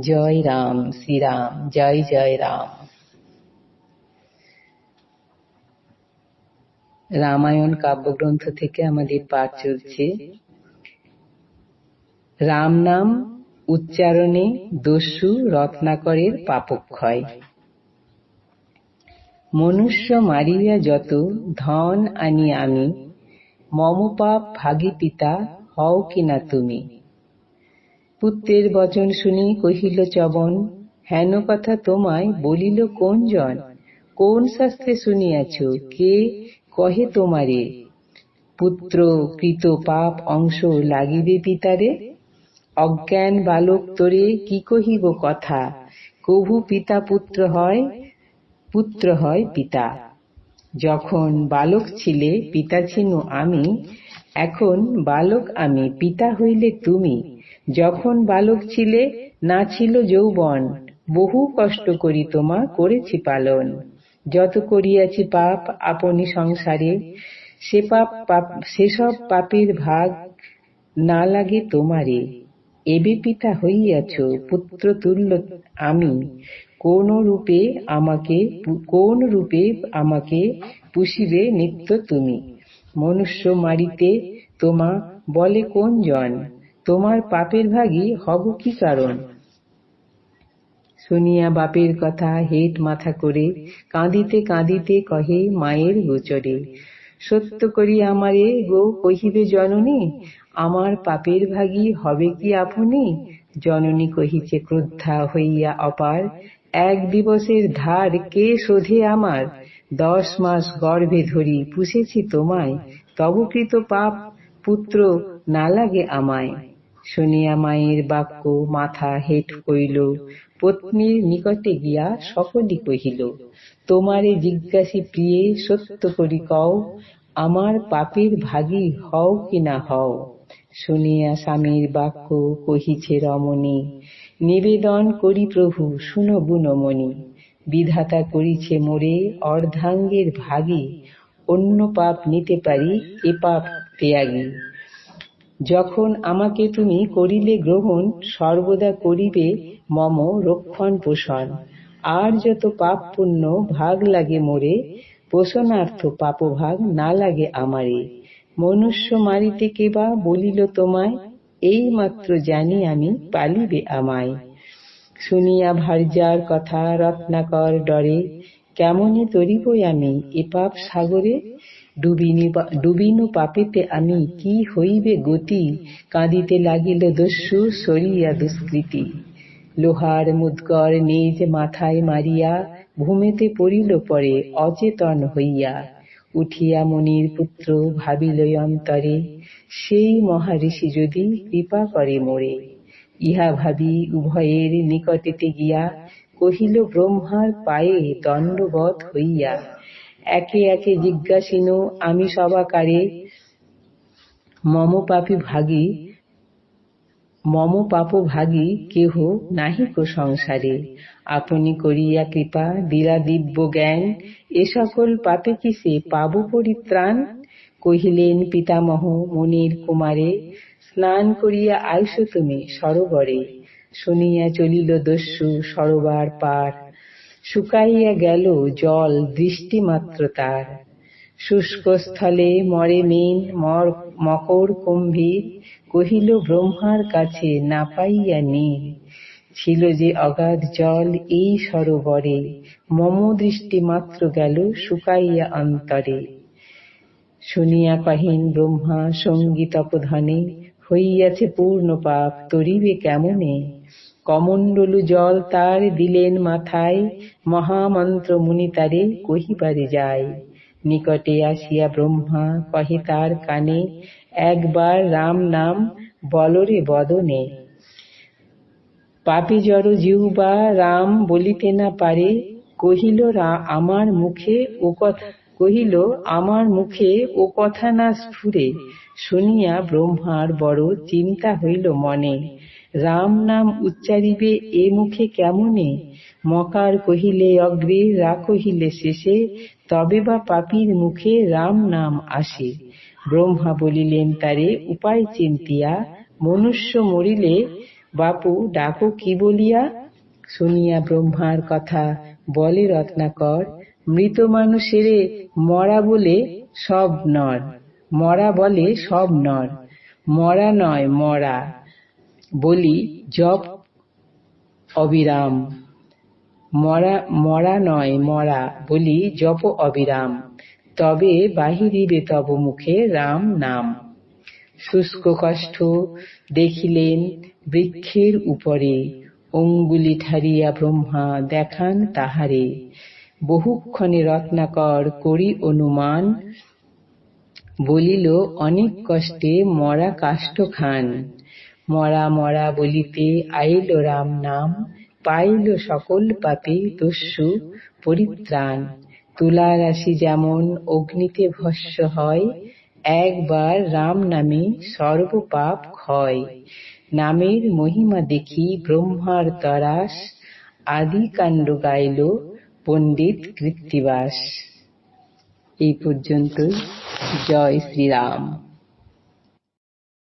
জয় রাম, শ্রীরাম, জয় জয় রাম। রামায়ণ কাব্যগ্রন্থ থেকে আমাদের পাঠ চলছে। রাম নাম উচ্চারণে দস্যু রত্নাকরের পাপক্ষয়। মনুষ্য মারিয়া যত ধন আনি আমি মম পাপ ভাগী পিতা হও কিনা তুমি। পুত্রের বচন শুনি কহিল চবন, হেন কথা তোমায় বলিল কোন জন? কোন শাস্ত্রে শুনিয়াছ? কে কহে তোমারে? পুত্র, কৃত পাপ অংশ লাগিবে পিতারে? অজ্ঞান বালক তোরে কি কহিব কথা? কভু পিতা পুত্র হয় পুত্র হয় পিতা। যখন বালক ছিলে, পিতা ছিল আমি, এখন বালক আমি, পিতা হইলে তুমি। যখন বালক ছিলে, না ছিল যৌবন। বহু কষ্ট করি তোমা, করেছি পালন। যত করিয়াছি পাপ আপনি সংসারে, সে পাপ পাপ সেসব পাপের ভাগ না লাগে তোমারে। এবে পিতা হইয়াছ, পুত্র তুল্য আমি। কোন রূপে আমাকে কোন রূপে আমাকে পুষিবে নিত্য তুমি? মনুষ্য মারিতে তোমা বলে কোন জন তোমার পাপের ভাগী হব কি কারণ? শুনিয়া বাপের কথা হেট মাথা করে কাঁদিতে কাঁদিতে কহে মায়ের গোচরে, সত্য করি আমারে গো কহিবে জননী, আমার পাপের ভাগী হবে কি আপনি? জননী কহিছে, ক্রুদ্ধা হইয়া অপার, এক দিবসের ধার কে শোধে আমার? দশ মাস গর্ভে ধরি পুষেছি তোমায় তবকৃত পাপ পুত্র না লাগে আমায়। শুনিয়া মায়ের বাক্য মাথা হেট কইল পত্নীর নিকটে গিয়া সকলই কহিল, তোমারে জিজ্ঞাসি প্রিয়ে, সত্য করি কও, আমার পাপের ভাগী হও কি না হও? শুনিয়া স্বামীর বাক্য কহিছে রমণী, নিবেদন করি প্রভু, শুনো গুণমণি বিধাতা করিছে মোরে অর্ধাঙ্গের ভাগী, অন্য পাপ নিতে পারি এ পাপ ত্যাগী। যখন আমাকে তুমি করিলে গ্রহণ, সর্বদা করিবে মম রক্ষণ পোষণ। আর যত পাপ পুণ্য ভাগ লাগে মোরে, পোষণার্থ পাপভাগ না লাগে আমারে। মনুষ্য মারিতে কেবা বলিল তোমায় এই মাত্র জানি আমি পালিবে আমায়। শুনিয়া ভার্যার কথা রত্নাকর ডরে, কেমনে তরিব আমি এ পাপ সাগরে? ডুবিনি পাপেতে আমি কি হইবে গতি? কাঁদিতে লাগিল দস্যু, সরিয়া দুষ্কৃতি। লোহার মুদগর নিজ মাথায় মারিয়া ভূমেতে পড়িল পরে অচেতন হইয়া। উঠিয়া মনির পুত্র ভাবিল অন্তরে, সেই মহারিষি যদি কৃপা করে মোরে। ইহা ভাবি উভয়ের নিকটেতে গিয়া কহিল, ব্রহ্মার পায়ে দণ্ডবধ হইয়া একে একে জিজ্ঞাসিন, আমি সবাকারে মম পাপী ভাগী মম পাপ ভাগী কেহ নাহিক সংসারে? আপনি করিয়া কৃপা, দিলা দিব্য জ্ঞান, এ সকল পাপে কিসে পাব পরিত্রাণ? কহিলেন পিতামহ মনির কুমারে, স্নান করিয়া আইস তুমি সরোবরে। শুনিয়া চলিল দস্যু সরোবার পার। শুকাইয়া গেল জল দৃষ্টি মাত্র তার। শুষ্ক স্থলে মরে মিন মকর কুম্ভীর কহিল, ব্রহ্মার কাছে না পাইয়া নীর ছিল যে অগাধ জল এই সরোবরে, মম দৃষ্টি মাত্র গেল শুকাইয়া অন্তরে। শুনিয়া কহিন ব্রহ্মা সঙ্গী তপধনে হইয়াছে পূর্ণ পাপ, তরিবে কেমনে? কমণ্ডলু জল তার দিলেন মাথায় মহামন্ত্র মুনি তারে কহিবারে যায়। নিকটে আসিয়া ব্রহ্মা কহে তার কানে, একবার রাম নাম বলরে বদনে। পাপি জড় জিহ্বা রাম বলিতে না পারে, কহিল আমার মুখে ও কথা কহিল, আমার মুখে ও কথা না স্ফুরে। শুনিয়া ব্রহ্মার বড় চিন্তা হইল মনে। রাম নাম উচ্চারিবে এ মুখে কেমনে? মকার কহিলে, অগ্রে রা কহিলে শেষে, তবে বা পাপীর মুখে রাম নাম আসে। ব্রহ্মা বলিলেন, তারে উপায় চিন্তিয়া, মনুষ্য মরিলে বাপু ডাকো কি বলিয়া? শুনিয়া ব্রহ্মার কথা বলে রত্নাকর, মৃত মানুষেরে মরা বলে সব নর। মরা বলে সব নর। মরা নয়, মরা। বলি, জপ অবিরাম। মরা মরা নয় মরা, বলি, জপ অবিরাম। তবে বাহিরিবে তব মুখে রাম নাম। শুষ্ক কষ্ট দেখিলেন বৃক্ষের উপরে, অঙ্গুলি ঠারিয়া ব্রহ্মা দেখান তাহারে। বহুক্ষণে রত্নাকর করি অনুমান, বলিল, অনেক কষ্টে মরা কাষ্ঠ খান। মরা মরা বলিতে আইল রাম নাম, পাইল সকল পাপে দস্যু পরিত্রাণ। তুলা রাশি যেমন অগ্নিতে ভস্য হয়, একবার রাম নামে সর্বপাপ ক্ষয়। নামের মহিমা দেখি ব্রহ্মার তরাস আদি কাণ্ড গাইল পণ্ডিত কৃত্তিবাস। এই পর্যন্তই। জয় শ্রীরাম।